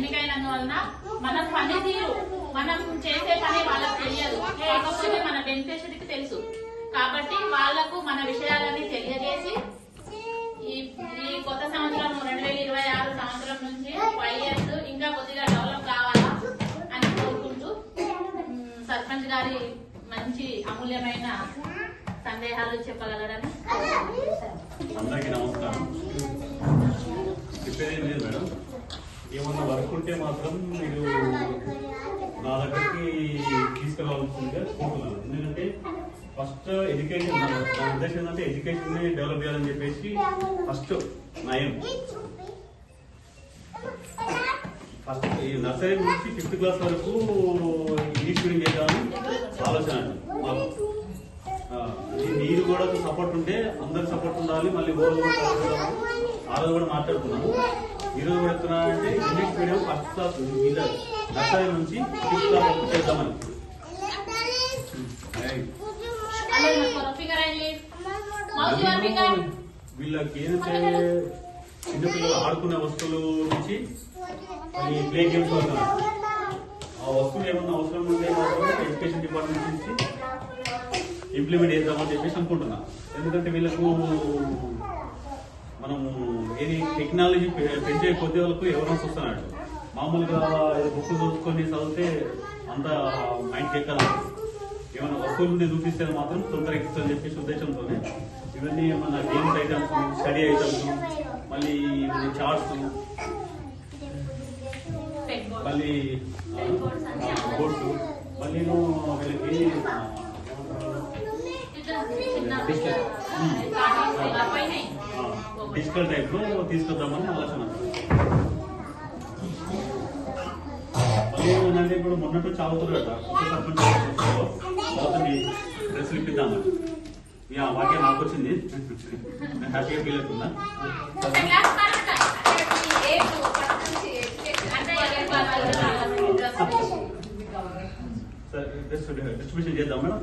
ఎన్నికైనందువలన మన పనితీరు మనం చేసే పని వాళ్ళకి తెలియదు. కాకపోతే మన బెనిఫిషరీకి తెలుసు. కాబట్టి వాళ్ళకు మన విషయాలన్నీ తెలియజేసి ఈ ఈ కొత్త సంవత్సరం రెండు వేల ఇరవై ఆరు సంవత్సరం నుంచి ఫైవ్ ఇయర్స్ ఇంకా కొద్దిగా డెవలప్ కావాలా అని కోరుకుంటూ సర్పంచ్ గారి మంచి అమూల్యమైన సందేహాలు చెప్పగలరని అందరికీ నమస్కారం చెప్పేది ఏం లేదు మేడం ఏమన్నా వర్క్ ఉంటే మాత్రం మీరు నా దగ్గరికి తీసుకురావాల్సిందిగా కోరుతున్నాను. ఎందుకంటే ఫస్ట్ ఎడ్యుకేషన్ నా ఉద్దేశం ఏంటంటే ఎడ్యుకేషన్ డెవలప్ చేయాలని చెప్పేసి ఫస్ట్ నయం. ఫస్ట్ ఈ నర్సరీ నుంచి ఫిఫ్త్ క్లాస్ వరకు ఇంగ్లీష్ మీడియం చేద్దామని ఆలోచన అండి. మాకు. మీరు కూడా సపోర్ట్ ఉంటే అందరికి సపోర్ట్ ఉండాలి మళ్ళీ ఓళ్ళు కూడా ఆ రోజు కూడా మాట్లాడుకున్నాము. ఈ రోజు కూడా చెప్తున్నా అంటే ఇంగ్లీష్ మీడియం ఫస్ట్ క్లాస్ మీద నర్సరీ నుంచి ఫిఫ్త్ క్లాస్ వరకు చేద్దామని. అంబిక వీళ్ళకి ఏంటంటే చిన్నపిల్లలు ఆడుకునే వస్తువుల నుంచి ప్లే గేమ్స్ వరకు ఆ వస్తువులు ఏమన్నా అవసరం ఉంటే మాత్రం ఎడ్యుకేషన్ డిపార్ట్మెంట్ నుంచి ఇంప్లిమెంట్ చేద్దామని చెప్పేసి అనుకుంటున్నా. ఎందుకంటే వీళ్ళకు టెక్నాలజీ పెంచే కొద్ది వాళ్ళకు ఎవరైనా చూస్తున్నాడు మామూలుగా బుక్ చూసుకొని చదివితే అంత మైండ్ ఎక్కదు ఏమైనా వస్తువులు చూపిస్తే మాత్రం తొందరగా ఎక్కుతుందని చెప్పేసి ఉద్దేశంతోనే ఇవన్నీ ఏమన్నా గేమ్స్ ఐటమ్స్ స్టడీ ఐటమ్స్ మళ్ళీ ఇవన్నీ చార్ట్స్ మళ్ళీ బోర్డ్స్ మళ్ళీ వీళ్ళకి ఏమంటారు? డిజిటల్ టైప్లో టైప్లో తీసుకొద్దామని ఆలోచన. మళ్ళీ ఇప్పుడు మొన్నట్టు చావుతున్నారు అవుతుంది డ్రెస్ ఇప్పిద్దామని ఇక వాకే నాకు వచ్చింది. హ్యాపీగా ఫీల్ అవుతుందా డిస్ట్రిబ్యూషన్ చేద్దాం మేడం.